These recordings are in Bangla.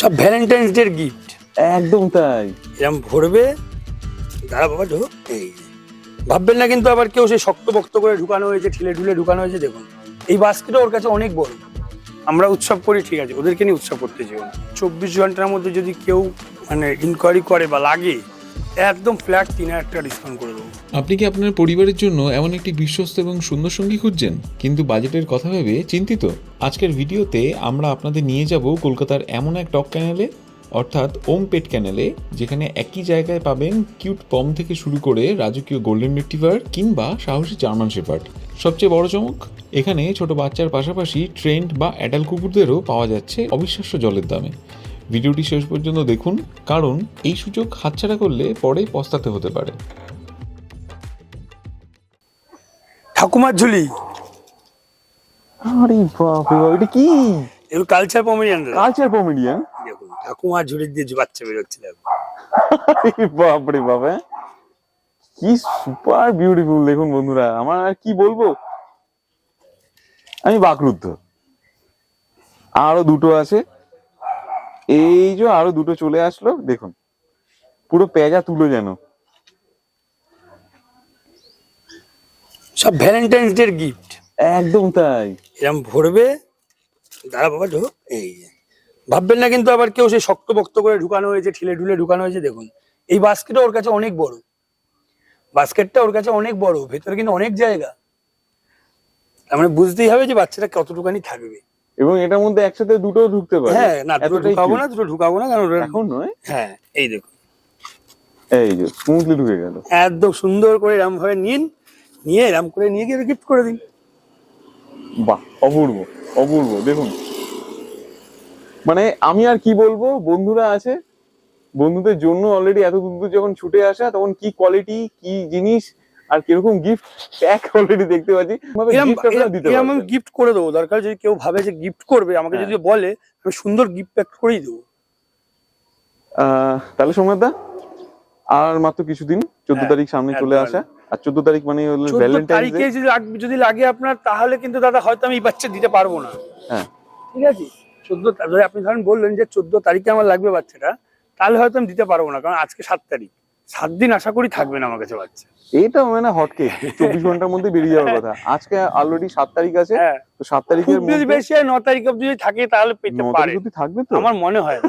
সব ভ্যালেন্টাইন্স ডের গিফট একদম তাই। এরকম ভরবে দাঁড়া বাবা ঢোক। এই ভাববেন না কিন্তু আবার কেউ সে শক্ত বক্ত করে ঢুকানো হয়েছে ঠেলে ঢুলে ঢুকানো হয়েছে দেখুন। এই বাস্কেটটা ওর কাছে অনেক বড়। আমরা উৎসব করি ঠিক আছে ওদেরকে নিয়ে উৎসব করতে চাই না। চব্বিশ ঘণ্টার মধ্যে যদি কেউ মানে ইনকোয়ারি করে বা লাগে একদম ফ্ল্যাট তিন হাজার টাকা ডিসকাউন্ট করে দেবো। আপনি কি আপনার পরিবারের জন্য এমন একটি বিশ্বস্ত এবং সুন্দর সঙ্গী খুঁজছেন? কিন্তু বাজেটের কথা ভেবে চিন্তিত। আজকের ভিডিওতে আমরা আপনাদের নিয়ে যাব কলকাতার এমন এক টক ক্যানেলে অর্থাৎ ওম পেট ক্যানেলে যেখানে একই জায়গায় পাবেন কিউট পম থেকে শুরু করে রাজকীয় গোল্ডেন রিট্রিভার কিংবা সাহসী জার্মান শেপার্ড সবচেয়ে বড় চমক, এখানে ছোট বাচ্চার পাশাপাশি ট্রেন্ড বা অ্যাডাল কুকুরদেরও পাওয়া যাচ্ছে অবিশ্বাস্য জলের দামে। ভিডিওটি শেষ পর্যন্ত দেখুন কারণ এই সুযোগ হাতছাড়া করলে পরে পস্তাতে হতে পারে। ঠাকুমার ঝুলি। আরে বাপরে বাপ এটা কি? এগুলো কালচার পমেরিয়ান কালচার কমেডিয়ান দেখুন ঠাকুমার ঝুলি দিয়ে যে বাচ্চা বেরোচ্ছে দেখুন। বাপরে বাপ হ্যাঁ? কি সুপার বিউটিফুল দেখুন বন্ধুরা। আমার আর কি বলব? আমি বাকরুদ্ধ। আরও দুটো আছে। এই যে আরও দুটো চলে আসলো দেখুন পুরো পেঁজা তুলো যেন। সব ভ্যালেন্টাইন্স ডের গিফট একদম তাই। এরকম ভরবে দাঁড়া বাবা ঢোক এই ভাববেন না কিন্তু আবার কেউ সেই শক্ত বক্ত করে ঢুকানো হয়েছে ঠেলে ঢুলে ঢুকানো হয়েছে দেখুন। এই বাস্কেটটা ওর কাছে অনেক বড়। বাস্কেটটা ওর কাছে অনেক বড় ভেতরে কিন্তু অনেক জায়গা। তার মানে বুঝতেই হবে যে বাচ্চাটা কতটুকানি থাকবে। এবং এটার মধ্যে একসাথে দুটো ঢুকতে পারে হ্যাঁ না দুটো ঢুকাবো না দুটো ঢুকাবো না কারণ এখন নয়? হ্যাঁ এই দেখুন। এই যে স্মুথলি ঢুকে গেল। একদম সুন্দর করে এরম ভাবে নিন নিয়ে এরম করে নিয়ে গিয়ে গিফট করে দিন। বাহ অপূর্ব অপূর্ব। দেখুন মানে আমি আর কি বলব বন্ধুরা আছে বন্ধুদের জন্য অলরেডি এত দূর দূর যখন ছুটে আসা তখন কি কোয়ালিটি কি জিনিস আর কীরকম গিফট প্যাক অলরেডি দেখতে পাচ্ছি। আমি গিফট করে দেবো। দরকার যদি কেউ ভাবে যে গিফট করবে আমাকে হ্যাঁ। যদি বলে আমি সুন্দর গিফট প্যাক করেই দেবো। তাহলে সোমনাথ আর মাত্র কিছুদিন চোদ্দ হ্যাঁ, তারিখ সামনে চলে একদম, আসা। আর চোদ্দ তারিখ মানে তারিখে ডে যদি লাগ- আপনার তাহলে কিন্তু দাদা হয়তো আমি বাচ্চা দিতে পারব না। হ্যাঁ। ঠিক আছে? চোদ্দ আপনি ধরেন বললেন যে চোদ্দ তারিখে আমার লাগবে বাচ্চাটা তাহলে হয়তো আমি দিতে পারব না কারণ আজকে সাত তারিখ। সাত দিন আশা করি থাকবে না আমার কাছে বাচ্চা। এটা মানে হটকেক চব্বিশ ঘণ্টার মধ্যে বেরিয়ে যাওয়ার কথা। আজকে অলরেডি সাত তারিখ আছে হ্যাঁ। তো সাত তারিখের যদি বেশি হয় ন তারিখ অব্দি যদি থাকে তাহলে পেতে পারে অবধি থাকবে তো? আমার মনে হয়।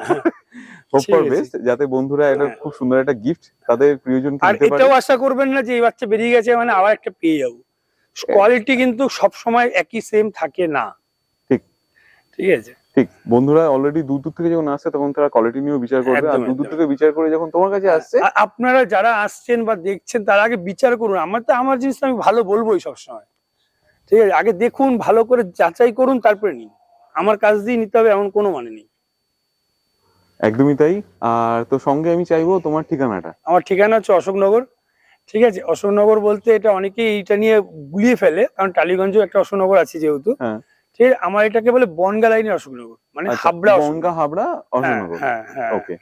হোপ ফর বেস্ট যাতে বন্ধুরা এটা হ্যাঁ। খুব সুন্দর একটা গিফট তাদের প্রিয়জন আর এটাও আশা করবেন না যে এই বাচ্চা বেরিয়ে গেছে মানে আবার একটা পেয়ে যাব। কোয়ালিটি কিন্তু সব সময় একই সেম থাকে না। ঠিক। ঠিক আছে। ঠিক বন্ধুরা অলরেডি দূর দূর থেকে যখন আসছে তখন তারা কোয়ালিটি নিয়েও বিচার করবে আর দূর দূর থেকে বিচার করে যখন তোমার কাছে আসছে আপনারা যারা আসছেন বা দেখছেন তার আগে বিচার করুন। আমার তো আমার জিনিসটা আমি ভালো বলবোই সবসময়। ঠিক আছে আগে দেখুন ভালো করে যাচাই করুন তারপরে নিন। আমার কাজ দিয়ে নিতে হবে এমন কোনো মানে নেই। একদমই তাই। আর তো সঙ্গে আমি চাইব তোমার ঠিকানাটা। আমার ঠিকানা হচ্ছে অশোকনগর। ঠিক আছে অশোকনগর বলতে এটা অনেকেই এইটা নিয়ে গুলিয়ে ফেলে। কারণ টালিগঞ্জেও একটা অশোকনগর আছে যেহেতু। হ্যাঁ। আছে আমার এটাকে বলে বনগা লাইনের অশোকনগর মানে আচ্ছা, হাবড়া। বনগা হাবড়া হ্যাঁ অশোকনগর। হ্যাঁ হ্যাঁ ওকে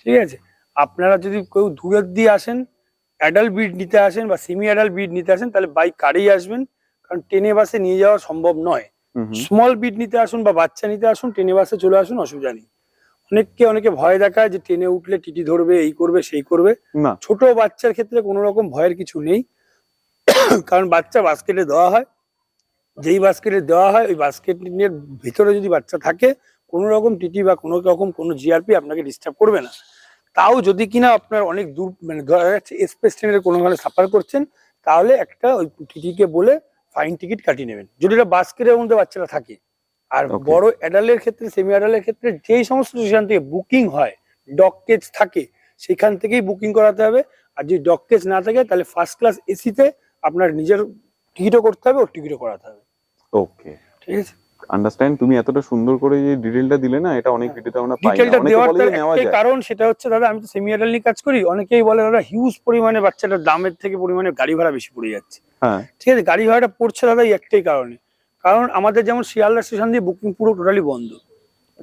ঠিক আছে? আপনারা যদি কেউ দূরের দিয়ে আসেন অ্যাডাল্ট বিড নিতে আসেন বা সেমি অ্যাডাল্ট বিড নিতে আসেন তাহলে বাইক কারেই আসবেন। কারণ ট্রেনে বাসে নিয়ে যাওয়া সম্ভব নয়। স্মল বিড নিতে আসুন বা বাচ্চা নিতে আসুন ট্রেনে বাসে চলে আসুন অসুবিধা নেই। অনেককে অনেকে ভয় দেখায় যে ট্রেনে উঠলে টিটি ধরবে এই করবে সেই করবে। ছোট বাচ্চার ক্ষেত্রে কোনো রকম ভয়ের কিছু নেই। কারণ বাচ্চা বাস্কেটে দেওয়া হয়। যেই বাস্কেটে দেওয়া হয় ওই বাস্কেটের ভিতরে যদি বাচ্চা থাকে কোনো রকম টিটি বা কোনো রকম কোনো জিআরপি আপনাকে ডিস্টার্ব করবে না। তাও যদি কিনা আপনার অনেক দূর মানে ধরা যাচ্ছে এক্সপ্রেস ট্রেনের কোনোখানে সাফার করছেন তাহলে একটা ওই টিটিকে বলে ফাইন টিকিট কাটিয়ে নেবেন। যদি এটা বাস্কেটের মধ্যে বাচ্চারা থাকে। আর. বড় অ্যাডালের ক্ষেত্রে সেমি অ্যাডালের ক্ষেত্রে যেই সমস্ত স্টেশন থেকে বুকিং হয় ডক কেজ থাকে সেখান থেকেই বুকিং করাতে হবে। আর যদি ডক কেজ না থাকে তাহলে ফার্স্ট ক্লাস এসিতে আপনার নিজের টিকিটও করতে হবে ওর টিকিটও করাতে হবে। ওকে ঠিক আছে আন্ডারস্ট্যান্ড তুমি এতটা সুন্দর করে যে ডিটেলটা দিলে না এটা অনেক ভিডিওতে আমরা পাই ডিটেলটা দেওয়ার একটাই কারণ সেটা হচ্ছে দাদা আমি তো সেমি নিয়ে কাজ করি অনেকেই বলে দাদা হিউজ পরিমাণে বাচ্চাটার দামের থেকে পরিমাণে গাড়ি ভাড়া বেশি পড়ে যাচ্ছে। হ্যাঁ। ঠিক আছে গাড়ি ভাড়াটা পড়ছে দাদা এই একটাই কারণে। কারণ আমাদের যেমন শিয়ালদা স্টেশন দিয়ে বুকিং পুরো টোটালি বন্ধ।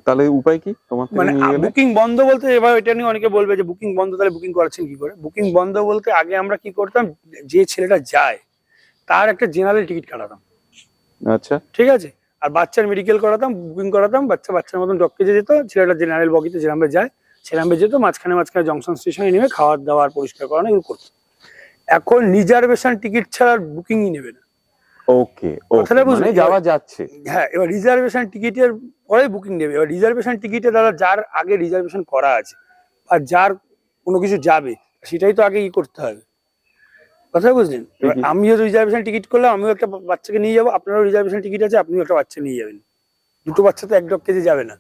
তাহলে উপায় কি? তোমার মানে বুকিং বন্ধ বলতে এবার এটা নিয়ে অনেকে বলবে যে বুকিং বন্ধ তাহলে বুকিং করাচ্ছেন কি করে? বুকিং বন্ধ বলতে আগে আমরা কি করতাম যে ছেলেটা যায় তার একটা জেনারেল টিকিট কাটাতাম। আচ্ছা। ঠিক আছে? আর বাচ্চার মেডিকেল করাতাম বুকিং করাতাম বাচ্চা বাচ্চার মতন ডক্টর যেত ছেলেটা জেনারেল বগিতে যেরামবে যায় সেরামবে যেত মাঝখানে মাঝখানে জংশন স্টেশনে নেমে খাওয়ার দাওয়ার পরিষ্কার করানো এগুলো করতো। এখন রিজার্ভেশন টিকিট ছাড়া বুকিংই নেবে না। ওকে কথাটা ওকে বুঝলি? মানে যাওয়া যাচ্ছে। হ্যাঁ এবার রিজার্ভেশন টিকিটের পরে বুকিং নেবে। এবার রিজার্ভেশন টিকিটে দাদা যার আগে রিজার্ভেশন করা আছে আর যার কোনো কিছু যাবে সেটাই তো আগে ই করতে হবে। কথা বুঝলেন? আমিও রিজার্ভেশন টিকিট করলাম আমিও একটা বাচ্চাকে নিয়ে যাব আপনারও রিজার্ভেশন টিকিট আছে আপনিও একটা বাচ্চা নিয়ে যাবেন। দুটো বাচ্চা তো এক ডক কেজি যাবে না।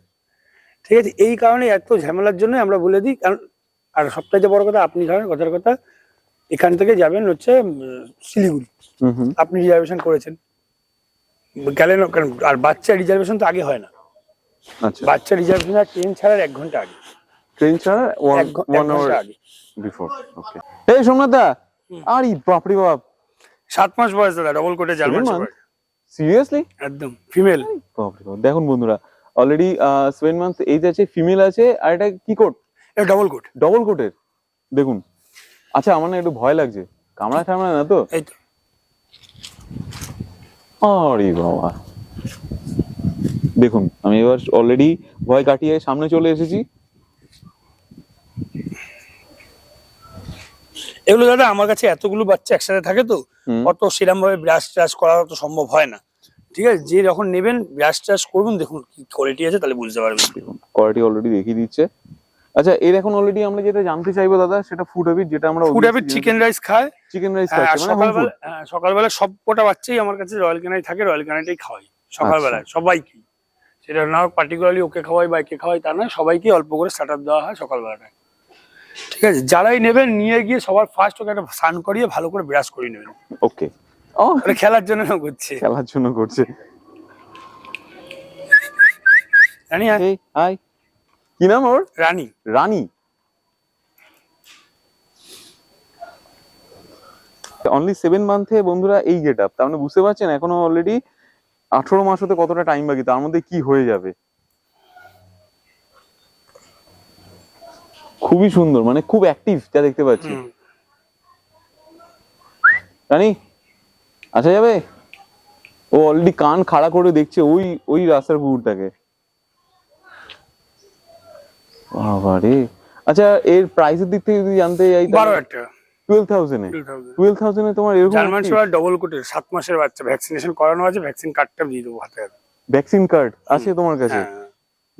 ঠিক আছে এই কারণে এত ঝামেলার জন্য আমরা বলে দিই কারণ আর সবথেকে বড় কথা আপনি ধরেন কথার কথা এখান থেকে যাবেন হচ্ছে শিলিগুড়ি। আপনি রিজার্ভেশন করেছেন। গেলেন আর বাচ্চা রিজার্ভেশন তো আগে হয় না। আচ্ছা। বাচ্চা রিজার্ভেশন আর ট্রেন ছাড়ার এক ঘণ্টা আগে। ট্রেন ছাড়া ওয়ান এক ঘণ্টা আগে। বিফোর ওকে এই সোমনাথ দা। আরে বাপরে বাপ। সাত মাস বয়স দাদা ডবল কোটে জার্মান। সিরিয়াসলি একদম ফিমেল বাপরে বাপ। দেখুন বন্ধুরা অলরেডি সেভেন মান্থ এজ আছে ফিমেল আছে আর এটা কি কোট এটা ডবল কোট ডবল কোটের দেখুন। আচ্ছা আমার না একটু ভয় লাগছে। কামড়া টামড়া না তো? এই তো। আরে বাবা। দেখুন আমি এবার অলরেডি ভয় কাটিয়ে সামনে চলে এসেছি। এগুলো দাদা আমার কাছে এতগুলো বাচ্চা একসাথে থাকে তো অত সেরকম ভাবে ব্রাশ ট্রাশ করা তো সম্ভব হয় না। ঠিক আছে? যে যখন নেবেন ব্রাশ ট্রাশ করবেন দেখুন কি কোয়ালিটি আছে তাহলে বুঝতে পারবেন। কোয়ালিটি অলরেডি দেখিয়ে দিচ্ছে। আচ্ছা এর এখন অলরেডি আমরা যেটা জানতে চাইব দাদা সেটা ফুড হ্যাবিট যেটা আমরা ফুড হ্যাবিট চিকেন রাইস খায়। চিকেন রাইস হ্যাঁ, মানে home সকালবেলা food। হ্যাঁ, সকালবেলা সব কটা বাচ্চাই আমার কাছে রয়্যাল ক্যানাই থাকে রয়্যাল ক্যানাইটাই খাওয়াই সকালবেলায় সবাইকে সেটা না পার্টিকুলারলি ওকে খাওয়াই বা একে খাওয়াই তা নয় সবাইকে অল্প করে স্টার্টার দেওয়া হয় সকালবেলাটায়। ঠিক আছে? যারাই নেবেন নিয়ে গিয়ে সবার ফার্স্ট ওকে একটা স্নান করিয়ে ভালো করে ব্রাশ করিয়ে নেবেন। ওকে ও। খেলার জন্য করছে। খেলার জন্য করছে। রানি হাই কি নাম ওর? রানী। রানী। অনলি সেভেন মান্থে বন্ধুরা এই গেট আপ তার মানে বুঝতে পারছেন এখনও অলরেডি আঠারো মাস হতে কতটা টাইম বাকি তার মধ্যে কি হয়ে যাবে? খুবই সুন্দর মানে খুব অ্যাক্টিভ যা দেখতে পাচ্ছি। রানী আসা যাবে? ও অলরেডি কান খাড়া করে দেখছে ওই ওই রাস্তার কুকুরটাকে আচ্ছা এর প্রাইসের দিক থেকে যদি জানতে যাই বারো হাজার টাকা। টুয়েলভ থাউজেন্ডে টুয়েলভ থাউজেন্ডে তোমার এরকম জার্মান শেপার্ড ডবল কোটের সাত মাসের বাচ্চা ভ্যাকসিনেশন করানো আছে ভ্যাকসিন কার্ডটা দিয়ে দেবো হাতে হাতে। ভ্যাকসিন কার্ড আছে তোমার কাছে? হ্যাঁ।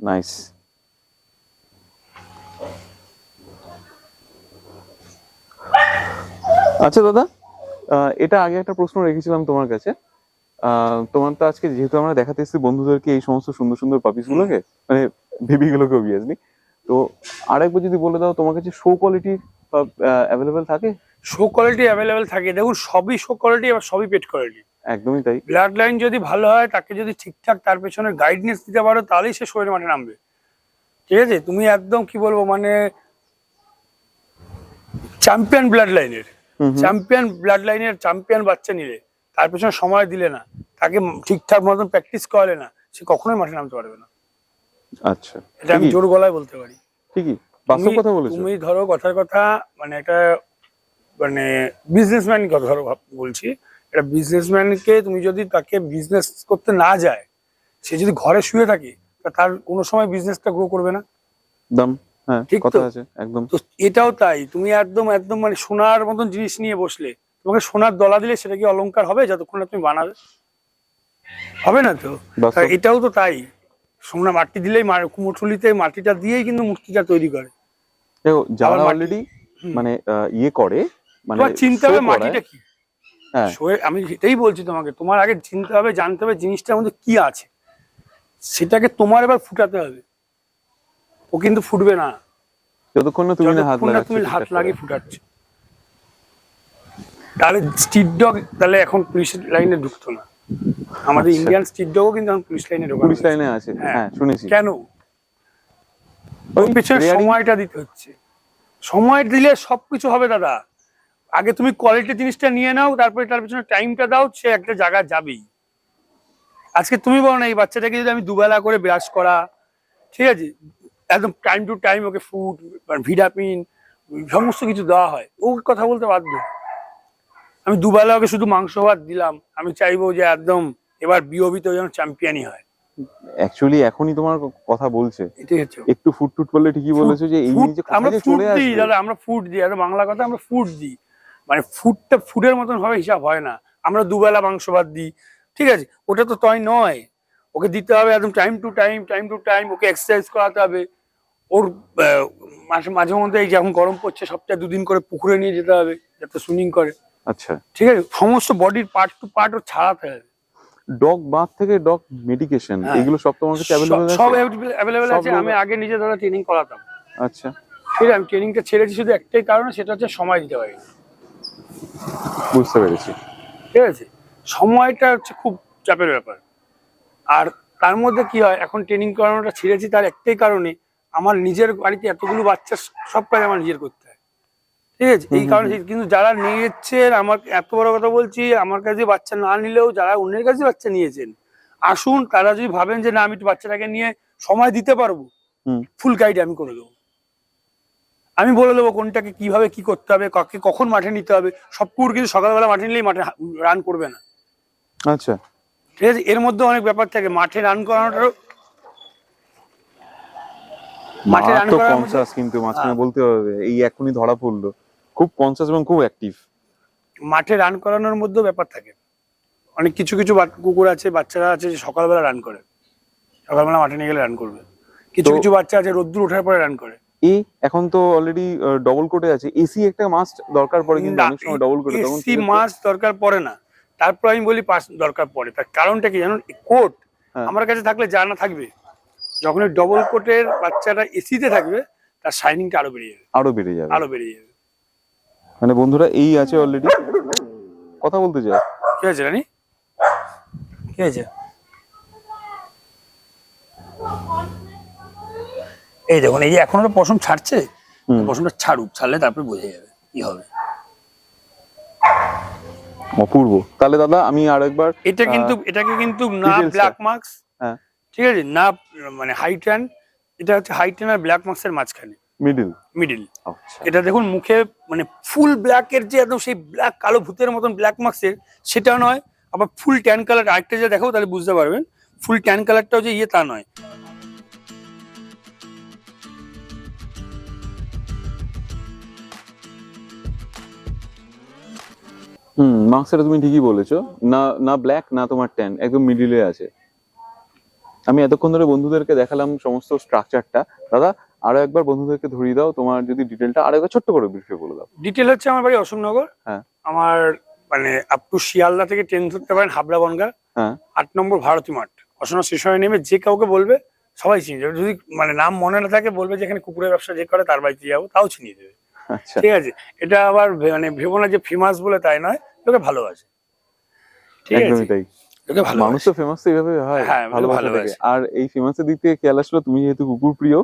নাইস আচ্ছা দাদা এটা আগে একটা প্রশ্ন রেখেছিলাম তোমার কাছে। তোমার তো আজকে যেহেতু আমরা দেখাতে এসেছি বন্ধুদেরকে এই সমস্ত সুন্দর সুন্দর পাপিস গুলোকে মানে বেবি গুলোকে অবভিয়াসলি তো আরেকবার যদি বলে দাও তোমার কাছে শো কোয়ালিটির অ্যাভেলেবেল থাকে? শো কোয়ালিটি অ্যাভেলেবেল থাকে। দেখুন সবই শো কোয়ালিটি আর সবই পেট কোয়ালিটি একদমই তাই। ব্লাড লাইন যদি ভালো হয় তাকে যদি ঠিকঠাক তার পেছনে গাইডনেস দিতে পারো তাহলেই সে শরীরে মাঠে নামবে। ঠিক আছে? তুমি একদম কি বলব মানে চ্যাম্পিয়ন ব্লাড লাইনের। চ্যাম্পিয়ন ব্লাড লাইনের চ্যাম্পিয়ন বাচ্চা নিলে তার পেছনে সময় দিলে না তাকে ঠিকঠাক মতন প্র্যাকটিস করালে না সে কখনোই মাঠে নামতে পারবে না। আচ্ছা এটা আমি জোর গলায় বলতে পারি। ঠিকই। বাস্তব তুমি- কথা বলেছ। তুমি ধরো কথার কথা মানে একটা মানে বিজনেসম্যান কথা ধরো বলছি। একটা বিজনেসম্যানকে তুমি যদি তাকে বিজনেস করতে না যায় সে যদি ঘরে শুয়ে থাকে তার কোনো সময় বিজনেসটা গ্রো করবে না? দাম? ঠিক কথা তো? একদম। তো এটাও তাই তুমি একদম একদম মানে সোনার মতন জিনিস নিয়ে বসলে তোমাকে সোনার দলা দিলে সেটা কি অলংকার হবে যতক্ষণ না তুমি বানাবে? হবে না তো? এটাও তো তাই সোনা মাটি দিলেই মা- কুমোরটুলিতে মাটিটা দিয়েই কিন্তু মূর্তিটা তৈরি করে। দেখো যারা অলরেডি মানে ইয়ে করে মানে চিনতে হবে মাটিটা কি? হ্যাঁ। আমি সেটাই বলছি তোমাকে তোমার আগে চিনতে হবে জানতে হবে জিনিসটার মধ্যে কি আছে। সেটাকে তোমার এবার ফুটাতে হবে। ও কিন্তু ফুটবে না। যতক্ষণ না তুমি হাত লাগাচ্ছ তুমি হাত লাগিয়ে। ফুটাচ্ছ। তাহলে স্ট্রিট ডগ তাহলে এখন পুলিশ লাইনে ঢুকতো না। আমাদের আচ্ছা। ইন্ডিয়ান স্ট্রিট ডগও কিন্তু এখন পুলিশ লাইনে ঢোকা পুলিশ লাইনে আছে। হ্যাঁ। হ্যাঁ শুনেছি। কেন? ওই পেছনে সময়টা দিতে হচ্ছে সময় দিলে সবকিছু হবে দাদা। আগে তুমি কোয়ালিটি জিনিসটা নিয়ে নাও তারপরে তার পিছনে টাইমটা দাও সে একটা জায়গায় যাবেই। আজকে তুমি বলো না এই বাচ্চাটাকে যদি আমি দুবেলা করে ব্রাশ করা ঠিক আছে? একদম time to time okay food vitamin সমস্ত কিছু দেওয়া হয়। ও কথা বলতে বাধ্য। আমি দুবেলা ওকে শুধু মাংস ভাত দিলাম। আমি চাইব যে একদম এবার বিওবিতে যেন চ্যাম্পিয়নই হয়। অ্যাকচুয়ালি এখনই তোমার কথা বলছে। একটু ফুট টুট করলে ঠিকই বলেছ যে এই যে আমরা ফুড দিই দাদা আমরা ফুড দিই। আর বাংলা কথা আমরা ফুড দিই। মানে ফুডটা ফুডের মতন ভাবে হিসাব হয় না। আমরা দুবেলা মাংস ভাত দিই। ঠিক আছে? ওটা তো তয় নয়। ওকে দিতে হবে একদম time to time time to time okay exercise করাতে হবে। ওর মাঝে মাঝে মধ্যে এই যখন গরম পড়ছে সপ্তাহে দুদিন করে পুকুরে নিয়ে যেতে হবে যাতে সুইমিং করে। আচ্ছা। ঠিক আছে? সমস্ত বডির পার্ট টু পার্ট ও ছাড়াতে হবে। ডগ বাথ থেকে ডগ মেডিকেশন হ্যাঁ। এগুলো সব তোমার কাছে সব আছে? সব আছে। আমি আগে নিজে দাদা ট্রেনিং করাতাম। আচ্ছা। ঠিক আমি ট্রেনিংটা ছেড়েছি শুধু একটাই কারণে সেটা হচ্ছে সময় দিতে পারি বুঝতে পেরেছি। ঠিক আছে? সময়টা হচ্ছে খুব চাপের ব্যাপার। আর তার মধ্যে কি হয়? এখন ট্রেনিং করানোটা ছেড়েছি তার একটাই কারণে আমার নিজের বাড়িতে এতগুলো বাচ্চা সব কাজ আমার নিজের করতে হয়। ঠিক আছে? এই কারণে কিন্তু যারা নিয়েছেন আমার এত বড় কথা বলছি আমার কাছে বাচ্চা না নিলেও যারা অন্যের কাছে বাচ্চা নিয়েছেন আসুন তারা যদি ভাবেন যে না আমি একটু বাচ্চাটাকে নিয়ে সময় দিতে পারব ফুল গাইড আমি করে দেবো। আমি বলে দেবো কোনটাকে কীভাবে কি করতে হবে কাকে কখন মাঠে নিতে হবে সব কুকুর কিন্তু সকালবেলা মাঠে নিলেই মাঠে রান করবে না। আচ্ছা। ঠিক আছে? এর মধ্যে অনেক ব্যাপার থাকে মাঠে রান করানোটারও মাঠে রান করার কনসাস কিন্তু মাঝখানে হ্যাঁ। বলতে হবে এই এখনই ধরা পড়ল। খুব কনসাস এবং খুব অ্যাক্টিভ মাঠে রান করানোর মধ্যেও ব্যাপার থাকে। অনেক কিছু কিছু কুকুর আছে বাচ্চারা আছে যে সকালবেলা রান করে। সকালবেলা মাঠে নিয়ে গেলে রান করবে। কিছু কিছু বাচ্চা আছে রোদ্দুর ওঠার পরে রান করে। এ এখন তো অলরেডি ডবল কোটে আছে। এসি একটা মাস্ট দরকার পড়ে কিন্তু অনেক সময় ডবল কোটে তখন এসি মাস দরকার পড়ে না। তারপর আমি বলি পাস দরকার পড়ে। তার কারণটা কি জানুন কোট হ্যাঁ। আমার কাছে থাকলে যা না থাকবে। যখন ডবল কোটের বাচ্চাটা এসিতে থাকবে তার শাইনিংটা আরও বেড়ে যাবে। আরও বেড়ে যাবে। আরও বেড়ে যাবে। মানে বন্ধুরা এই আছে অলরেডি কথা বলতে চাই। কি আছে রানি? কি আছে এই দেখুন এই যে এখনও তো পশম ছাড়ছে হুম। পশমটা ছাড়ুক ছাড়লে তারপরে বোঝা যাবে কি হবে। অপূর্ব। তাহলে দাদা আমি আর একবার এটা কিন্তু এটাকে কিন্তু না ব্ল্যাক মার্কস ঠিক আছে? না মানে হাইট অ্যান্ড এটা হচ্ছে হাইট অ্যান্ড আর ব্ল্যাক মার্কসের মাঝখানে। মিডিল মিডিল আচ্ছা। এটা দেখুন মুখে মানে ফুল ব্ল্যাকের যে একদম সেই ব্ল্যাক কালো ভূতের মতন ব্ল্যাক মার্কসের সেটা নয়। আবার ফুল ট্যান কালার আরেকটা যে দেখো তাহলে বুঝতে পারবেন। ফুল ট্যান কালারটাও যে ইয়ে তা নয়। হুম মার্কসটা তুমি ঠিকই বলেছ। না না ব্ল্যাক না তোমার ট্যান একদম মিডিলে আছে। আমি এতক্ষণ ধরে বন্ধুদেরকে দেখালাম সমস্ত স্ট্রাকচারটা দাদা আরও একবার বন্ধুদেরকে ধরিয়ে দাও তোমার যদি ডিটেলটা আরও একবার ছোট্ট করে ব্রিফে বলে দাও। ডিটেল হচ্ছে আমার বাড়ি অশোকনগর। হ্যাঁ। আমার মানে আপ টু শিয়ালদা থেকে ট্রেন ধরতে পারেন হাবড়া বনগা। হ্যাঁ। আট নম্বর ভারতী মাঠ। অশোক স্টেশনে নেমে যে কাউকে বলবে সবাই চিনে যাবে যদি মানে নাম মনে না থাকে বলবে যে এখানে কুকুরের ব্যবসা যে করে তার বাড়িতে যাব তাও চিনিয়ে দেবে। আচ্ছা। ঠিক আছে? এটা আবার মানে ভেবো না যে ফেমাস বলে তাই নয় লোকে ভালোবাসে। ঠিক আছে? মানুষ তো ফেমাস তো এইভাবে হয় হ্যাঁ, ভালোবাসা আর এই ফেমাসের দিক থেকে খেয়াল আসলো তুমি যেহেতু কুকুর প্রিয়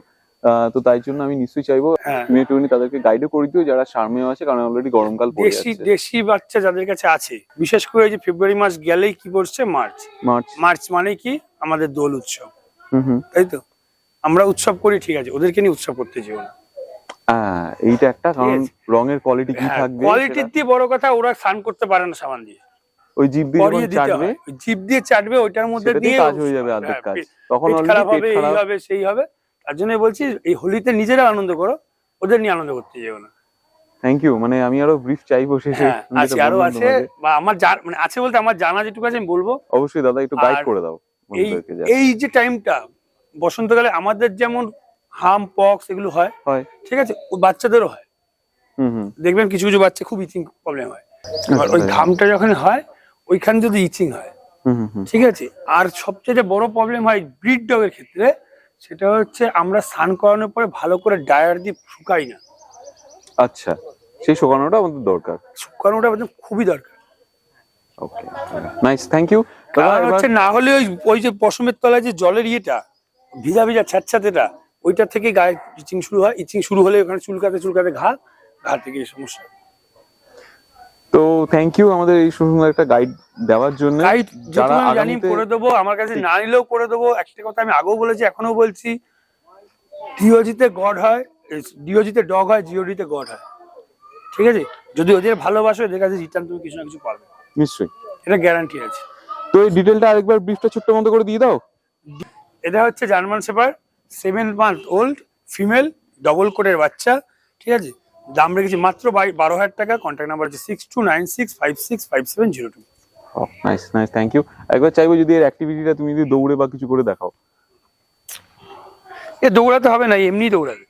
তো তাই জন্য আমি নিশ্চয়ই চাইব হ্যাঁ। তুমি একটুখানি তাদেরকে গাইডও করে দিও যারা সার্মেও আছে কারণ অলরেডি গরমকাল পড়ে দেশি যাচ্ছে। দেশি বাচ্চা যাদের কাছে আছে বিশেষ করে যে ফেব্রুয়ারি মাস গেলেই কি পড়ছে মার্চ মার্চ মার্চ মানে কি? আমাদের দোল উৎসব। হুম হুম। তাই তো? আমরা উৎসব করি ঠিক আছে ওদেরকে নিয়ে উৎসব করতে যেও না। হ্যাঁ এইটা একটা কারণ রঙের কোয়ালিটি কি থাকবে কোয়ালিটির দিয়ে বড় কথা ওরা স্নান করতে পারে না সাবান দিয়ে। ওই জিভ দিয়ে যখন চাটবে ওই জিভ দিয়ে চাটবে ওইটার মধ্যে দিয়ে কাজ হয়ে যাবে অর্ধেক হ্যাঁ, কাজ। তখন খারাপ হবে এই হবে সেই হবে। তার জন্য বলছি এই হোলিতে নিজেরা আনন্দ করো ওদের নিয়ে আনন্দ করতে যেও না। থ্যাংক ইউ মানে আমি আরও ব্রিফ চাইব শেষে হ্যাঁ আছে আরও আছে বা আমার মানে আছে বলতে আমার জানা যেটুকু আছে আমি বলব। অবশ্যই দাদা একটু গাইড করে দাও এই এই যে টাইমটা বসন্তকালে আমাদের যেমন হাম পক্স এগুলো হয় হয়। ঠিক আছে বাচ্চাদেরও হয়। হুম হুম। দেখবেন কিছু কিছু বাচ্চা খুব ইচিং প্রবলেম হয়। ওই আচ্ছা। ঘামটা যখন হয় ওইখানে যদি ইচিং হয় হুম হুম হুম। ঠিক আছে? আর সবচেয়ে বড় প্রবলেম হয় ব্রিড ডগের ক্ষেত্রে সেটা হচ্ছে আমরা স্নান করানোর পরে ভালো করে ডায়ার দিয়ে শুকাই না। আচ্ছা সেই শুকানোটা আমাদের দরকার। শুকানোটা আমাদের খুবই দরকার। ওকে নাইস থ্যাংক ইউ কারণ হচ্ছে না হলে ওই ওই যে পশমের তলায় যে জলের ইয়েটা ভিজা ভিজা ছ্যাঁতছ্যাঁতেটা ওইটা থেকে গায়ে ইচিং শুরু হয় ইচিং শুরু হলে ওখানে চুলকাতে চুলকাতে ঘা ঘা থেকে সমস্যা। তো থ্যাংক ইউ আমাদের এই সুন্দর একটা গাইড দেওয়ার জন্য। গাইড যারা জানি করে দেবো আমার কাছে না নিলেও করে দেবো। একটা কথা আমি আগেও বলেছি এখনও বলছি। ডিওজিতে গড হয় ডিওজিতে ডগ হয় জিওডিতে গড হয়। ঠিক আছে? যদি ওদের ভালোবাসো এদের কাছে রিটার্ন তুমি কিছু না কিছু পাবে। নিশ্চয়ই। এটা গ্যারান্টি আছে। তো এই ডিটেলটা আরেকবার ব্রিফটা ছোট্ট মতো করে দিয়ে দাও। এটা হচ্ছে German shepherd seven month old female double কোটের বাচ্চা। ঠিক আছে? দাম রেখেছি মাত্র বারো হাজার টাকা। কন্ট্যাক্ট নাম্বার হচ্ছে six two nine six five six five seven zero two nice nice thank you একবার চাইব যদি এর অ্যাক্টিভিটিটা তুমি যদি দৌড়ে বা কিছু করে দেখাও। এ দৌড়াতে হবে না এমনি দৌড়াবে।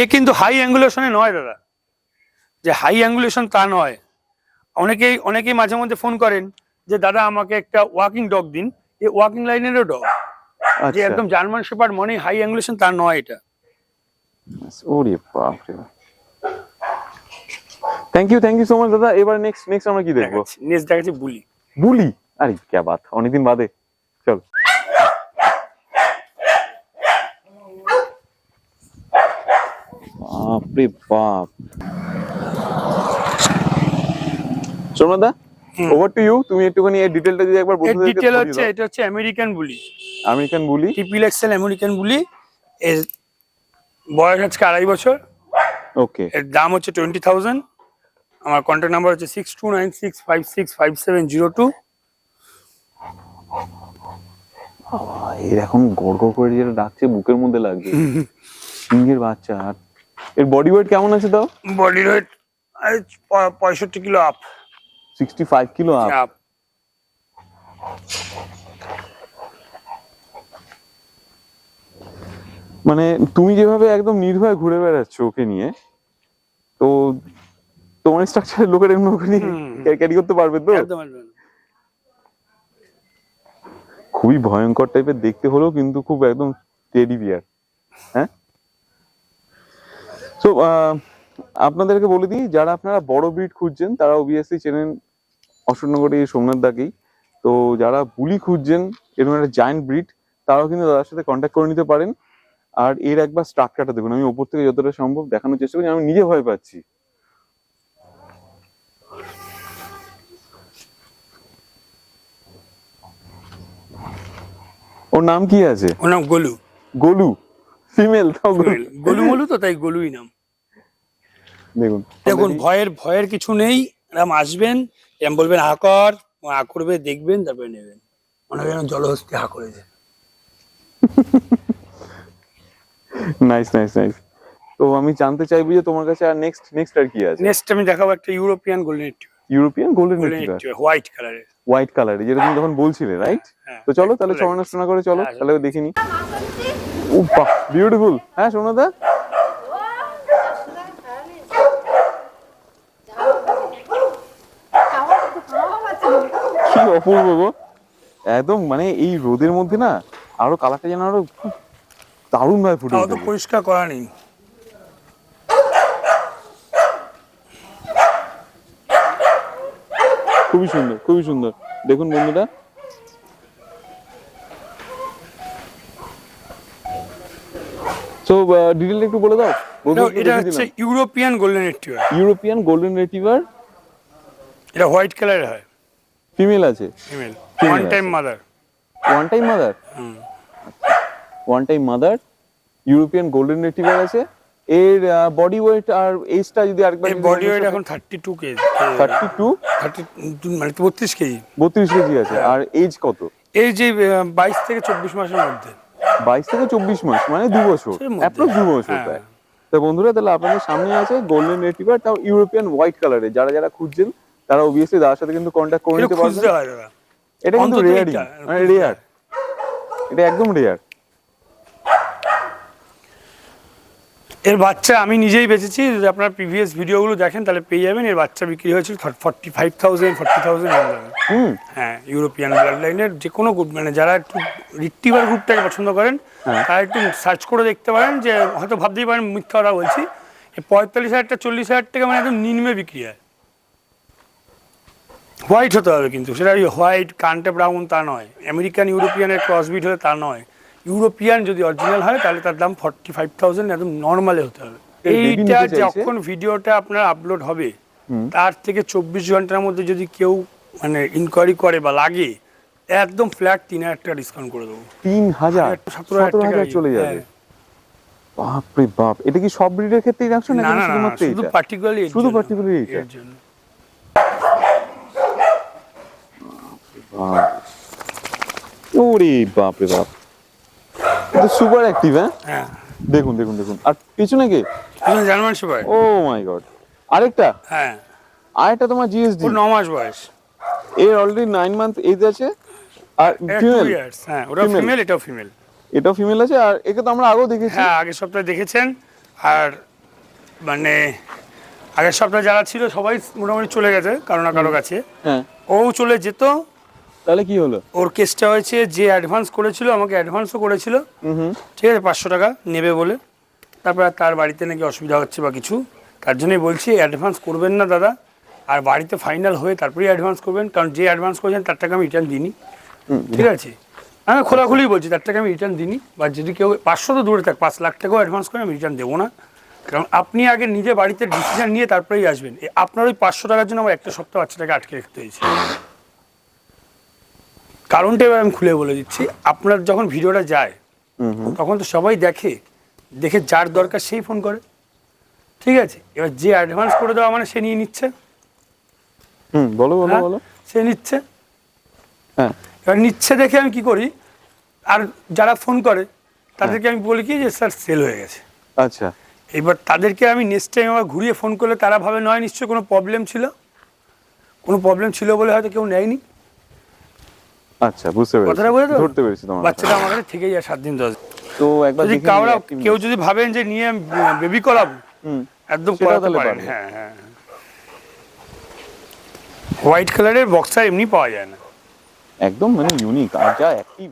এ কিন্তু হাই অ্যাঙ্গুলেশনে নয় দাদা। যে হাই অ্যাঙ্গুলেশন তা নয়। অনেকেই অনেকেই মাঝে মধ্যে ফোন করেন যে দাদা আমাকে একটা ওয়াকিং ডগ দিন। এ ওয়াকিং লাইনেরও ডগ যে আচ্ছা। একদম জার্মান শেপার্ড মানে হাই অ্যাঙ্গুলেশন তা নয় এটা। ওরে বাপ রে thank you thank you so much দাদা। এবার নেক্সট নেক্সট আমরা কি দেখব? নেক্সট দেখাচ্ছি বুলি। বুলি? আরে কে বাত অনেকদিন বাদে। চল। বাপরে বাপ। সোমনাথা ওভার টু ইউ তুমি একটুখানি এই ডিটেলটা যদি একবার বন্ধুদেরকে ডিটেল হচ্ছে এটা হচ্ছে American bully. American bully? Triple XL American bully বয়স আজকে আড়াই বছর। ওকে। এর দাম হচ্ছে টোয়েন্টি থাউজেন্ড আমার কন্ট্যাক্ট নাম্বার হচ্ছে six two nine six five six five seven zero two এরকম গড় গড় করে যেটা ডাকছে বুকের মধ্যে লাগছে। সিংহের বাচ্চা। আর এর বডি ওয়েট কেমন আছে তাও? বডি ওয়েট পঁয়ষট্টি kilo up sixty five kilo up মানে তুমি যেভাবে একদম নির্ভয় ঘুরে বেড়াচ্ছ ওকে নিয়ে তো তোমার স্ট্রাকচারের লোকের এমনি ওকে নিয়ে ক্যারি করতে পারবে তো? খুবই ভয়ঙ্কর টাইপের দেখতে হলেও কিন্তু খুব একদম টেডি বিয়ার হ্যাঁ? তো আপনাদেরকে বলে দিই যারা আপনারা বড় ব্রিড খুঁজছেন তারা অবভিয়াসলি চেনেন অশোকনগরের সোমনাথ দাকেই তো যারা বুলি খুঁজছেন এরকম একটা জায়েন্ট ব্রিড তারাও কিন্তু তাদের সাথে কন্ট্যাক্ট করে নিতে পারেন। আর এর একবার স্ট্রাকচারটা দেখুন আমি ওপর থেকে যতটা সম্ভব দেখানোর চেষ্টা করছি আমি নিজে ভয় পাচ্ছি। ওর নাম কি আছে? ওর নাম গোলু। গোলু। ফিমেল তাও গোলু। গোলু মলু তো তাই গোলুই নাম। দেখুন দেখুন ভয়ের ভয়ের কিছু নেই। এরম আসবেন এরম বলবেন হা কর। ও হা করবে দেখবেন তারপরে নেবেন। মনে হয় জলহস্তি হা করেছে। নাইস নাইস নাইস তো আমি জানতে চাইব যে তোমার কাছে আর নেক্সট নেক্সট আর কি আছে? নেক্সট আমি দেখাবো একটা European golden European golden white কালারের হোয়াইট কালার যেটা তুমি যখন বলছিলে রাইট হ্যাঁ তো চলো তাহলে. সময় নষ্ট করে চলো হ্যাঁ, তাহলে দেখিনি ও বাহ বিউটিফুল হ্যাঁ সোনাদা কি অপূর্ব গো। একদম মানে এই রোদের মধ্যে না আরও কালারটা যেন আরও খুব দারুণ ভাবে ফুটে তো পরিষ্কার করা নেই। খুবই সুন্দর খুবই সুন্দর। দেখুন বন্ধুরা। সো ডিটেল একটু বলে দাও। এটা- হচ্ছে European golden retriever European golden retriever এটা হোয়াইট কালারের হয়। ফিমেল আছে? Female one time mother one time mother one time mother European golden retriever আছে। এর বডি ওয়েট আর এজটা যদি আরেকবার বডি ওয়েট এখন thirty two KG. Thirty two thirty মানে বত্রিশ কেজি? বত্রিশ কেজি আছে। আর এজ কত? এই যে বাইশ থেকে চব্বিশ মাসের মধ্যে। বাইশ থেকে চব্বিশ মাস মানে দু বছর। এর মধ্যে। অ্যাপ্রক্স দু বছর হ্যাঁ। প্রায়। তো বন্ধুরা তাহলে আপনাদের সামনে আছে গোল্ডেন রেটিভার তাও ইউরোপিয়ান হোয়াইট কালারে যারা যারা খুঁজছেন তারা অবভিয়াসলি তার সাথে কিন্তু কন্ট্যাক্ট করে নিতে পারবেন। হয় এটা কিন্তু রেয়ারই মানে রেয়ার এটা একদম রেয়ার এর বাচ্চা আমি নিজেই বেচেছি যদি আপনার প্রিভিয়াস ভিডিওগুলো দেখেন তাহলে পেয়ে যাবেন এর বাচ্চা বিক্রি হয়েছিল forty five thousand forty thousand হুম। হ্যাঁ ইউরোপিয়ান ব্লাড লাইনের যে কোনো গ্রুপ মানে যারা একটু রিট্রিভার গ্রুপটাকে পছন্দ করেন হ্যাঁ। তারা একটু সার্চ করে দেখতে পারেন যে হয়তো ভাবতেই পারেন মিথ্যা কথা বলছি। এই পঁয়তাল্লিশ হাজারটা চল্লিশ হাজার টাকা মানে একদম নিম্নে বিক্রি হয়। হোয়াইট হতে হবে কিন্তু সেটা ওই হোয়াইট কান্টে ব্রাউন তা নয়। আমেরিকান ইউরোপিয়ানের ক্রসবিট হলে তা নয়। ইউরোপিয়ান যদি অরিজিনাল হয় তাহলে তার দাম ফর্টি ফাইভ থাউজেন্ড একদম নর্মালে হতে হবে। এইটা যখন ভিডিওটা আপনার আপলোড হবে তার থেকে চব্বিশ ঘণ্টার মধ্যে যদি কেউ মানে ইনকোয়ারি করে বা লাগে একদম ফ্ল্যাট তিন হাজার টাকা ডিসকাউন্ট করে দেবো। তিন হাজার? সতেরো হাজার চলে যাবে। হ্যাঁ। বাপরে বাপ এটা কি সব ব্রিডের ক্ষেত্রেই রাখছো না শুধুমাত্র শুধু পার্টিকুলারলি শুধু এটা? এর জন্য। ওরে বাপ। রে সুপার অ্যাক্টিভ হ্যাঁ? দেখুন দেখুন দেখুন। আর পিছনে কে? পিছনে German shepherd oh my god আরেকটা? হ্যাঁ। আরেকটা তোমার জিএসডি ওর ন মাস বয়স। এর অলরেডি নাইন মান্থ এজ আছে। আর ফিমেল হ্যাঁ ওটা ফিমেল এটাও ফিমেল এটাও ফিমেল আছে আর একে তো আমরা আগেও দেখেছি। হ্যাঁ আগের সপ্তাহে দেখেছেন। আর মানে আগের সপ্তাহে যারা ছিল সবাই মোটামুটি চলে গেছে কারও না কারও কাছে। হ্যাঁ। ও চলে যেত তাহলে কি হলো? ওর কেসটা হয়েছে যে অ্যাডভান্স করেছিল আমাকে অ্যাডভান্সও করেছিল। ঠিক আছে পাঁচশো টাকা নেবে বলে। তারপর তার বাড়িতে নাকি অসুবিধা হচ্ছে বা কিছু। তার জন্যই বলছি অ্যাডভান্স করবেন না দাদা। আর বাড়িতে ফাইনাল হয়ে তারপরেই অ্যাডভান্স করবেন। কারণ যে অ্যাডভান্স করেছেন তার টাকা আমি রিটার্ন দিইনি। হুম, ঠিক আছে? আমি খোলাখুলি বলছি তার টাকা আমি রিটার্ন দিইনি। বা যদি কেউ পাঁচশো তো দূরে থাক পাঁচ লাখ টাকাও অ্যাডভান্স করে আমি রিটার্ন দেবো না। কারণ আপনি আগে নিজে বাড়িতে ডিসিশন নিয়ে তারপরেই আসবেন। আপনার ওই পাঁচশো টাকার জন্য আমার একটা সপ্তাহ বাচ্চাটাকে আটকে রাখতে হয়েছে। কারণটা এবার আমি খুলে বলে দিচ্ছি। আপনার যখন ভিডিওটা যায় তখন তো সবাই দেখে দেখে যার দরকার সেই ফোন করে। ঠিক আছে? এবার যে অ্যাডভান্স করে দেওয়া মানে সে নিয়ে নিচ্ছে। হুম বলো বলো হ্যাঁ? বলো। সে নিচ্ছে। হ্যাঁ। এবার নিচ্ছে দেখে আমি কি করি আর যারা ফোন করে তাদেরকে আমি বলি কি যে স্যার সেল হয়ে গেছে। আচ্ছা। এবার তাদেরকে আমি নেক্সট টাইম আবার ঘুরিয়ে ফোন করলে তারা ভাবে নয় নিশ্চয়ই কোনো প্রবলেম ছিল। কোনো প্রবলেম ছিল বলে হয়তো কেউ নেয়নি। আচ্ছা বুঝতে পেরেছি। কথাটা বুঝে তো ধরতে পেরেছি তোমার বাচ্চাটা আমার কাছে থেকে যায় সাত দিন দশ তো একবার যদি কাউরা কেউ যদি ভাবেন যে নিয়ে বেবি করাবো একদম করাতে পারেন। হ্যাঁ হ্যাঁ। হোয়াইট কালারের বক্সার এমনি পাওয়া যায় না। একদম মানে ইউনিক আর যা অ্যাক্টিভ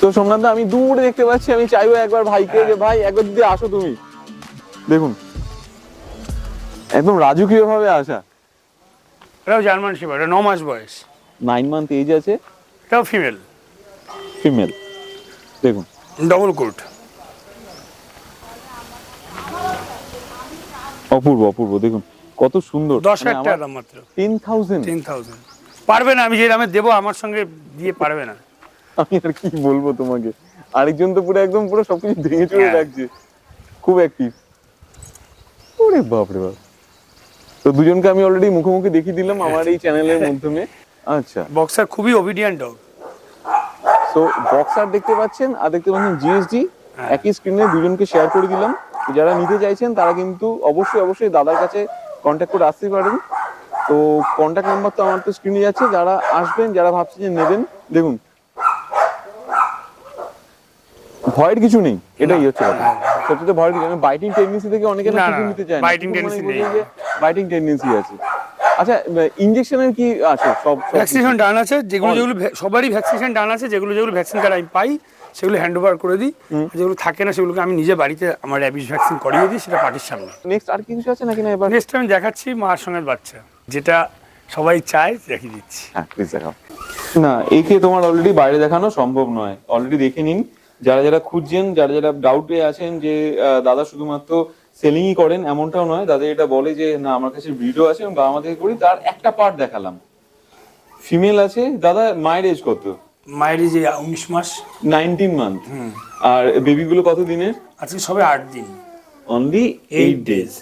তো সোমনাথ আমি দূরে দেখতে পাচ্ছি আমি চাইব একবার ভাইকে যে ভাই একবার দিদি আসো তুমি। দেখুন একদম রাজকীয় ভাবে আসা। এটাও জার্মান শেপার্ড এটা ন মাস বয়স। নাইন মান্থ এজ আছে? এটাও ফিমেল ফিমেল দেখুন। ডবল কোট অপূর্ব অপূর্ব দেখুন। কত সুন্দর। দশ হাজার টাকা দাম মাত্র। টেন থাউজেন্ড টেন থাউজেন্ড পারবে না আমি যে দামে দেবো আমার সঙ্গে দিয়ে পারবে না। আমি আর কি বলব তোমাকে? আরেকজন তো পুরো একদম পুরো সবকিছু ভেঙে চুরে হ্যাঁ। রাখছে। খুব অ্যাক্টিভ ওরে বাপ রে বাপ। তো দুজনকে আমি অলরেডি মুখোমুখি দেখিয়ে দিলাম আমার এই চ্যানেলের মাধ্যমে। আচ্ছা। বক্সার খুবই ওবিডিয়েন্ট ডগ সো বক্সার দেখতে পাচ্ছেন আর দেখতে পাচ্ছেন জিএসডি হ্যাঁ। একই স্ক্রিনে দুজনকে শেয়ার করে দিলাম। যারা নিতে চাইছেন তারা কিন্তু অবশ্যই অবশ্যই দাদার কাছে কন্ট্যাক্ট করে আসতে পারেন। তো কন্ট্যাক্ট নাম্বার তো আমার তো স্ক্রিনে যাচ্ছে। যারা আসবেন যারা ভাবছেন যে নেবেন দেখুন ভয়ের কিছু নেই এটাই হচ্ছে কথা। সত্যি ভয়ের কিছু বাইটিং টেন্ডেন্সি থেকে অনেকে না না, নিতে চায় না। biting tendency নেই। বাইটিং টেন্ডেন্সি আছে। আচ্ছা ইনজেকশনের কি আছে? সব ভ্যাকসিনেশন ডান আছে যেগুলো যেগুলো সবারই ভ্যাকসিনেশন ডান আছে যেগুলো যেগুলো ভ্যাকসিন কার্ড আমি পাই সেগুলো হ্যান্ড ওভার করে দিই। যেগুলো থাকে না সেগুলোকে আমি নিজে বাড়িতে আমার র্যাবিস ভ্যাকসিন করিয়ে দিই সেটা পার্টির সামনে। নেক্সট আর কিছু আছে নাকি না এবার? নেক্সট আমি দেখাচ্ছি মার সঙ্গে বাচ্চা যেটা সবাই চায় দেখিয়ে দিচ্ছি। হ্যাঁ প্লিজ দেখাও। না একে তোমার অলরেডি বাইরে দেখানো সম্ভব নয়। অলরেডি দেখে নিন। যারা যারা খুঁজছেন যারা যারা ডাউটে আছেন যে দাদা শুধুমাত্র সেলিংই করেন এমনটাও নয়। দাদা এটা বলে যে না আমার কাছে ভিডিও আছে এবং বাবা মা থেকে করি। তার একটা পার্ট দেখালাম। ফিমেল আছে দাদা মায়ের এজ কত? মায়ের যে উনিশ মাস। নাইনটিন মান্থ আর বেবিগুলো কত দিনের? আজকে সবে আট দিন। Only eight days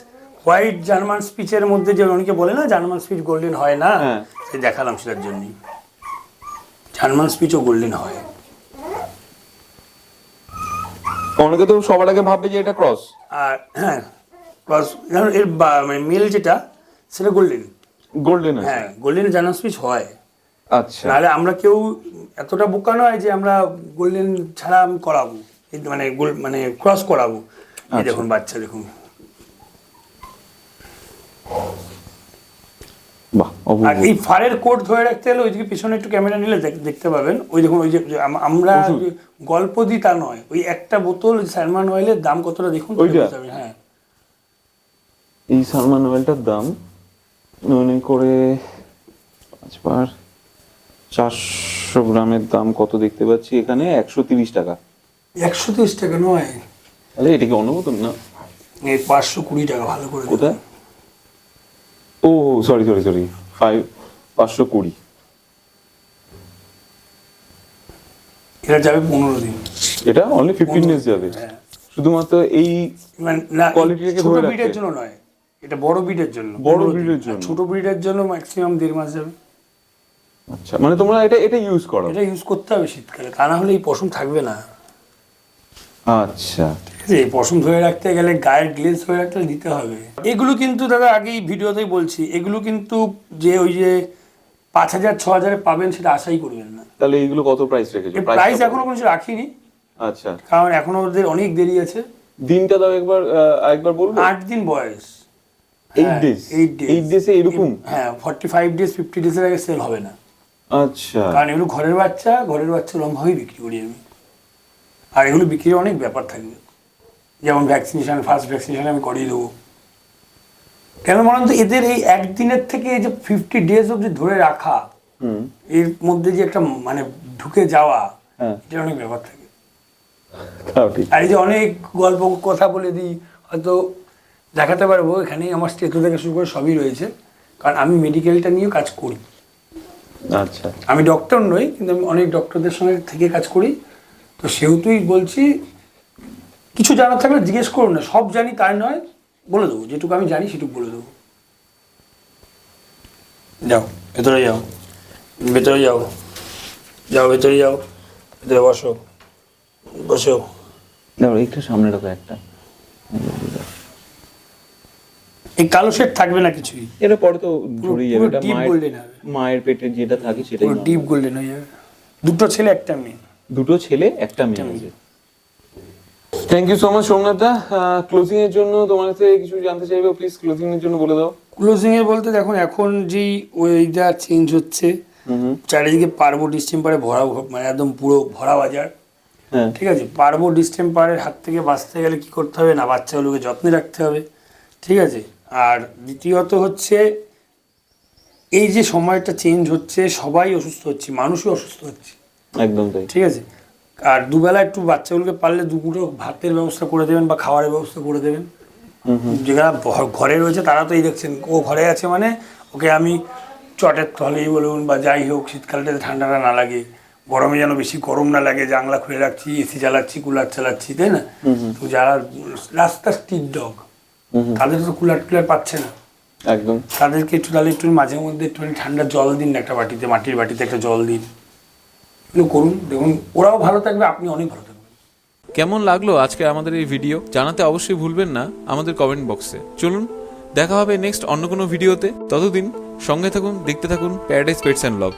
white German স্পিচের মধ্যে যে অনেকে বলে না জার্মান স্পিচ গোল্ডেন হয় না হ্যাঁ। সে দেখালাম সেটার জন্যই। জার্মান স্পিচও গোল্ডেন হয়। অনেকে তো সবার আগে ভাববে যে এটা ক্রস আর হ্যাঁ ক্রস জানো এর মানে মেল যেটা সেটা গোল্ডেন গোল্ডেন হ্যাঁ গোল্ডেন জানা সুইচ হয়। আচ্ছা। নাহলে আমরা কেউ এতটা বোকা নয় যে আমরা গোল্ডেন ছাড়া আমি করাবো। মানে মানে ক্রস করাবো। এই আচ্ছা। দেখুন বাচ্চা দেখুন বাহ আর এই ফারের কোট ধরে রাখতে হলে ওইদিকে পিছনে একটু ক্যামেরা নিলে দেখতে পাবেন। ওই দেখুন ওই যে আমরা গল্প দিই তা নয়। ওই একটা বোতল স্যালমান অয়েলের দাম কতটা দেখুন? হ্যাঁ। এই সালমান অয়েলটার দাম মনে করে পাঁচবার চারশো গ্রামের দাম কত দেখতে পাচ্ছি? এখানে একশো তিরিশ টাকা। একশো তিরিশ টাকা নয়। তাহলে এটা কি বোতল না? এই পাঁচশো কুড়ি টাকা ভালো করে কোথায়? ও সরি সরি সরি। ফাইভ পাঁচশো কুড়ি। এটা যাবে পনেরো দিন। এটা অনলি ফিফটিন ডেজ যাবে। হ্যাঁ। শুধুমাত্র এই মানে না Quality রেখে ধরে রাখতে। বিটের জন্য নয় এটা বড় ব্রিডের জন্য বড় আর জন্য। ছোট ব্রিডের জন্য ম্যাক্সিমাম দেড় মাস যাবে। আচ্ছা মানে তোমরা এটা এটা ইউজ করো। এটা ইউজ করতে হবে শীতকালে তা না হলে এই পশম থাকবে না। আচ্ছা। ঠিক আছে এই পশম ধরে রাখতে গেলে গায়ের গ্লেজ ধরে রাখতে দিতে হবে। এগুলো কিন্তু দাদা আগেই ভিডিওতেই বলছি এগুলো কিন্তু যে ওই যে পাঁচ হাজার ছ হাজারে পাবেন সেটা আশাই করবেন না। তাহলে এইগুলো কত প্রাইস রেখেছো? প্রাইস এখনও কোনো কিছু রাখিনি। আচ্ছা। কারণ এখনও ওদের অনেক দেরি আছে। দিনটা দাও একবার একবার বলব? আট দিন বয়স। এইট ডেজ এইট ডেজে এরকম? হ্যাঁ ফর্টি ফাইভ ডেজ ফিফটি ডেজের আগে সেল হবে না। আচ্ছা। কারণ এগুলো ঘরের বাচ্চা ঘরের বাচ্চা লম্বাই বিক্রি করি আমি। আর এগুলো বিক্রির অনেক ব্যাপার থাকবে যেমন ভ্যাকসিনেশন ফার্স্ট ভ্যাকসিনেশন আমি করিয়ে দেবো। কেন বলেন তো এদের এই একদিনের থেকে এই যে ফিফটি ডেজ অবধি ধরে রাখা এর মধ্যে যে একটা মানে ঢুকে যাওয়া হ্যাঁ। এটা অনেক ব্যাপার থাকে। আর এই যে অনেক গল্প কথা বলে দিই হয়তো দেখাতে পারব এখানেই আমার স্টেথো থেকে শুরু করে সবই রয়েছে। কারণ আমি মেডিকেলটা নিয়েও কাজ করি। আচ্ছা। আমি ডক্টর নই কিন্তু আমি অনেক ডক্টরদের সঙ্গে থেকে কাজ করি। তো সেহেতুই বলছি কিছু জানার থাকলে জিজ্ঞেস করুন না সব জানি তাই নয় বলে দেবো যেটুকু আমি জানি সেটুকু বলে দেবো। যাও ভেতরে যাও ভেতরে যাও যাও ভেতরে যাও ভেতরে বসো বসো। দাঁড়াও একটু সামনে রাখো একটা। এই কালো শেড থাকবে না কিছুই। এটা পরে তো ঝরেই যাবে এটা মায়ের golden হবে। মায়ের পেটে যেটা থাকে সেটাই। ডিপ গোল্ডেন হয়ে যাবে। দুটো ছেলে একটা মেয়ে। দুটো ছেলে একটা মেয়ে। থ্যাংক ইউ সো মাচ সোমনাথদা ক্লোজিং এর জন্য তোমার কাছে কিছু জানতে চাইব? প্লিজ ক্লোজিং এর জন্য বলে দাও। ক্লোজিং এ বলতে দেখুন এখন যেই ওয়েদার চেঞ্জ হচ্ছে চারিদিকে পার্বো ডিস্টেম্পারে ভরা ভ- মানে একদম পুরো ভরা বাজার। হ্যাঁ। ঠিক আছে? পার্বো ডিস্টেম্পারের হাত থেকে বাঁচতে গেলে কি করতে হবে? না বাচ্চাগুলোকে যত্নে রাখতে হবে। ঠিক আছে? আর দ্বিতীয়ত হচ্ছে এই যে সময়টা চেঞ্জ হচ্ছে সবাই অসুস্থ হচ্ছে মানুষই অসুস্থ হচ্ছে। একদম তাই। ঠিক আছে? আর দুবেলা একটু বাচ্চাগুলোকে পারলে দুপুরো ভাতের ব্যবস্থা করে দেবেন বা খাওয়ারের ব্যবস্থা করে দেবেন। হুম হুম। যারা ঘরে রয়েছে তারা তো এই দেখছেন ও ঘরে আছে মানে ওকে আমি চটের তলেই বলুন বা যাই হোক শীতকালটাতে ঠান্ডাটা না লাগে গরমে যেন বেশি গরম না লাগে জানলা খুলে রাখছি এসি চালাচ্ছি কুলার চালাচ্ছি তাই না? তো যারা রাস্তা স্ট্রিট ডগ তাদের তো কুলার টুলার পাচ্ছে না। একদম। তাদেরকে একটু তাহলে একটু মাঝে মধ্যে একটুখানি ঠান্ডা জল দিন না একটা বাটিতে মাটির বাটিতে একটা জল দিন। করুন ওরাও ভালো থাকবে, আপনি অনেক ভালো থাকবেন। কেমন লাগল আজকে আমাদের এই ভিডিও? জানাতে অবশ্যই ভুলবেন না, আমাদের কমেন্ট বক্সে চলুন, দেখা হবে নেক্সট অন্য কোনো ভিডিওতে ততদিন সঙ্গে থাকুন, দেখতে থাকুন প্যারাডাইস পেটস অ্যান্ড ব্লগ